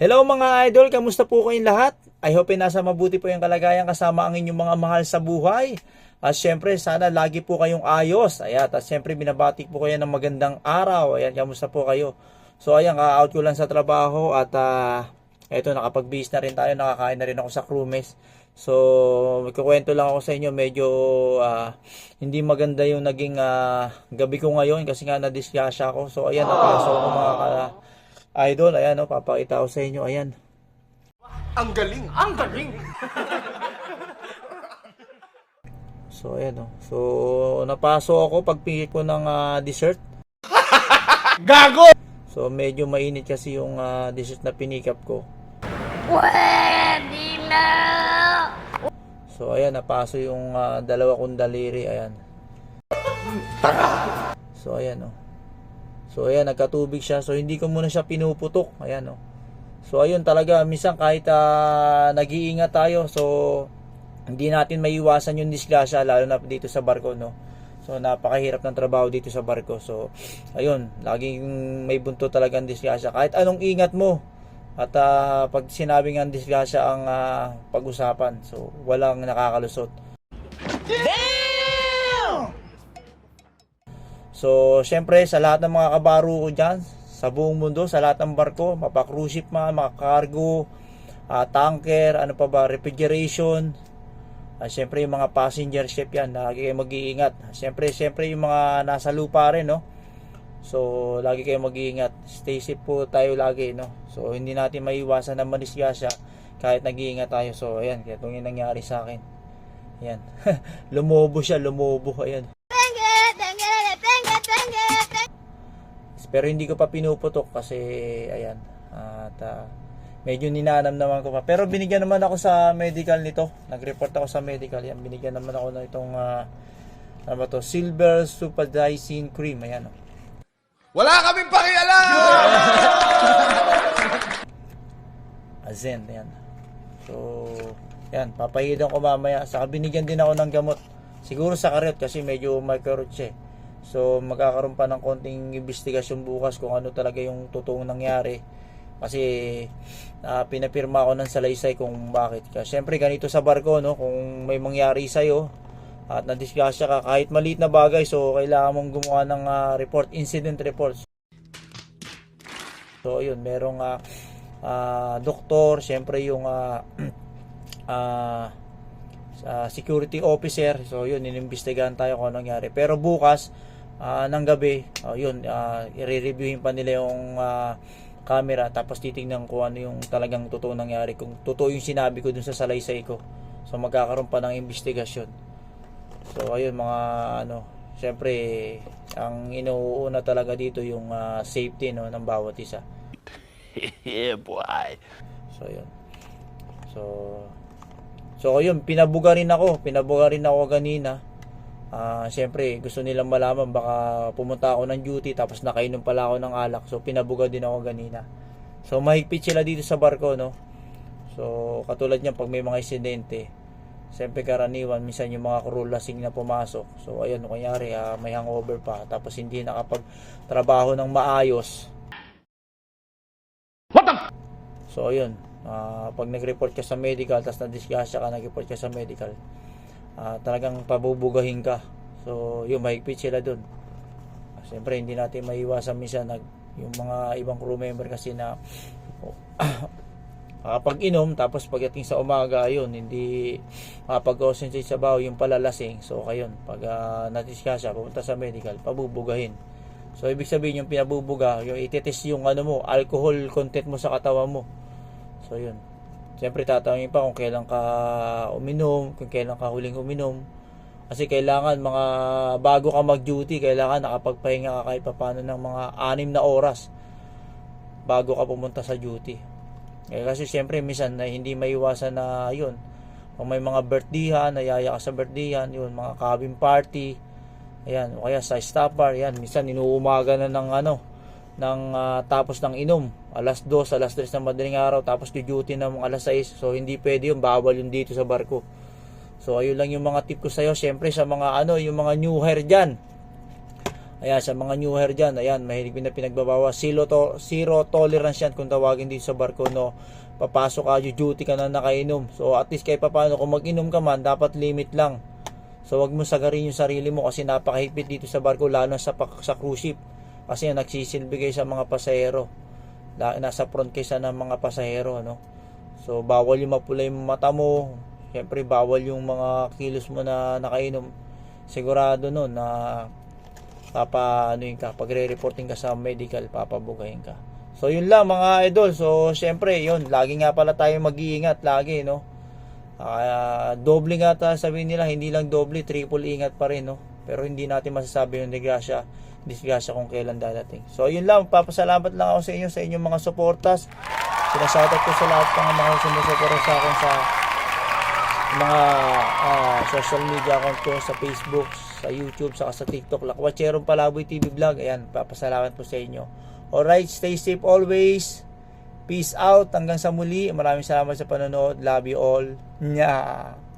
Hello mga idol, kamusta po kayong lahat? I hope nasa mabuti po yung kalagayan kasama ang inyong mga mahal sa buhay. At syempre, sana lagi po kayong ayos. Ayan, at syempre, binabati po kayo ng magandang araw. Ayan, kamusta po kayo? So, ayan, ka-out ko lang sa trabaho at ah, eto, nakapag-base na rin tayo. Nakakain na rin ako sa crewmates. So, magkukwento lang ako sa inyo. Medyo ah, hindi maganda yung naging ah, gabi ko ngayon kasi nga na-discuss ako. So, ayan, napasok ko mga ka- idol. Ayan, no, papakita ko sa inyo. Ayan. Ang galing! Ang galing! So, ayan, no. So, napasok ako pagpili ko ng ah, dessert. Gago! So, medyo mainit kasi yung ah, dessert na pinikap ko. Pwede na! So, ayan, napaso yung ah, dalawa kong daliri. Ayan. So, ayan, no. So, ayan, nagkatubig siya. So, hindi ko muna siya pinuputok. Ayan, no. So, ayun talaga. Minsan, kahit ah, nag-iingat tayo, so, hindi natin maiwasan yung disgrasya, lalo na dito sa barko, no. So, napakahirap ng trabaho dito sa barko. So, ayun, laging may bunto talagang disgrasya. Kahit anong ingat mo, at ah, pag sinabing ang disgrasya ang ah, pag-usapan, so walang nakakalusot. So, syempre sa lahat ng mga kabaro ko dyan, sa buong mundo, sa lahat ng barko, mapa cruise ship man, mga cargo, ah, tanker, ano pa ba, refrigeration, at syempre yung mga passenger ship yan, lagi kayo mag-iingat. Syempre, syempre yung mga nasa lupa rin, no? So, lagi kayo mag-iingat. Stay safe po tayo lagi, no? So, hindi natin maiwasan na manisgasya kahit nag-iingat tayo. So, ayan, kaya itong nangyari sa akin. Ayan. lumobo siya, lumobo. Ayan. Pero hindi ko pa pinuputok kasi, ayan. At, ah, medyo ninanam naman ko pa. Pero binigyan naman ako sa medical nito. Nag-report ako sa medical. Yan, binigyan naman ako ng itong, ah, ano ba to? Silver Superdicin Cream. Ayan, oh. Wala kaming pakialam! Azen, yan. So, yan, papahidan ko mamaya. Saka binigyan din ako ng gamot. Siguro sa karet kasi medyo microchip. So, magkakaroon pa ng konting investigasyon bukas kung ano talaga yung totoong nangyari. Kasi, ah, pinapirma ko ng salaysay kung bakit. Kasi, syempre, ganito sa barko, no? Kung may mangyari sa'yo, at na-discuss ka, kahit maliit na bagay, so, kailangan mong gumawa ng ah, report, incident report. So, ayun, merong ah, ah, doktor, syempre yung ah, ah, sa security officer. So, yun, inimbestigahan tayo kung ano nangyari. Pero bukas, ah, ng gabi, oh, yun, ah, i-reviewin pa nila yung ah, camera tapos titingnan kung ano yung talagang totoo nangyari. Kung totoo yung sinabi ko dun sa salaysay ko. So, magkakaroon pa ng investigasyon. So, ayun, mga ano, syempre, ang inuuna talaga dito yung ah, safety no, ng bawat isa. yeah, boy. So, yun. So, so yun, pinabuga rin ako. Pinabuga rin ako kanina. Ah, syempre, gusto nilang malaman baka pumunta ako ng duty tapos nakainom pala ako ng alak. So, pinabuga din ako kanina. So, mahigpit sila dito sa barko, no? So, katulad niyan, pag may mga insidente, Siyempre karaniwan, minsan yung mga crew lasing na pumasok. So ayun, kunyari ah, may hangover pa, tapos hindi nakapag-trabaho ng maayos. So ayun, ah, pag nag-report ka sa medical, tapos na-discuss ka, nag-report ka sa medical, ah, talagang pabubugahin ka. So yun, mahigpit sila dun. Ah, Siyempre, hindi natin maiwasan minsan nag, yung mga ibang crew member kasi na kapag inom tapos pagdating sa umaga yun hindi makapag-concentrate sa baho yung palalasing so kayun pag uh, natiskas siya pupunta sa medical pabubugahin so ibig sabihin yung pinabubuga yung itetest yung ano mo alcohol content mo sa katawan mo so yun. Siyempre tatawagin pa kung kailan ka uminom kung kailan ka huling uminom. Kasi kailangan mga bago ka mag-duty kailangan nakapagpahinga ka kahit papano ng mga anim na oras bago ka pumunta sa duty. Eh, kasi siyempre minsan na hindi maiwasan na yun. Kung may mga birthdayhan, nayaya ka sa birthdayhan, yun, mga cabin party, ayan, o kaya sa staff bar, yan, minsan inuumaga na ng ano, ng ah, tapos ng inom, alas 2, alas 3 ng madaling araw, tapos duty na mga alas 6, so hindi pwede yun, bawal yun dito sa barko. So ayun lang yung mga tip ko sa'yo, siyempre sa mga ano, yung mga new hire dyan, Ayan, sa mga new hair dyan, ayan, mahilig na pinagbabawa. Zero, to, zero tolerance yan kung tawagin dito sa barko, no. Papasok ka, duty ka na nakainom. So, at least kahit paano, kung mag-inom ka man, dapat limit lang. So, wag mo sagarin yung sarili mo kasi napakahipit dito sa barko, lalo sa, sa cruise ship. Kasi nagsisilbi kayo sa mga pasahero. Nasa front kayo sa ng mga pasahero, ano. So, bawal yung mapula yung mata mo. Siyempre, bawal yung mga kilos mo na nakainom. Sigurado no na papa ano yun ka, pag re-reporting ka sa medical, papabugayin ka. So yun lang mga idol. So syempre yun, lagi nga pala tayo mag-iingat lagi no. Ah, doble nga ta sabihin nila, hindi lang doble, triple ingat pa rin no. Pero hindi natin masasabi yung disgrasya, disgrasya kung kailan dadating. So yun lang, papasalamat lang ako sa inyo sa inyong mga suportas. Sinasoutout ko sa lahat ng mga sumusuporta sa akin sa mga ah, social media account ko sa Facebook, sa YouTube, saka sa TikTok. Lakwatserong Palaboy TV Vlog. Ayan, papasalamat po sa inyo. Alright, stay safe always. Peace out. Hanggang sa muli. Maraming salamat sa panonood. Love you all. Nya.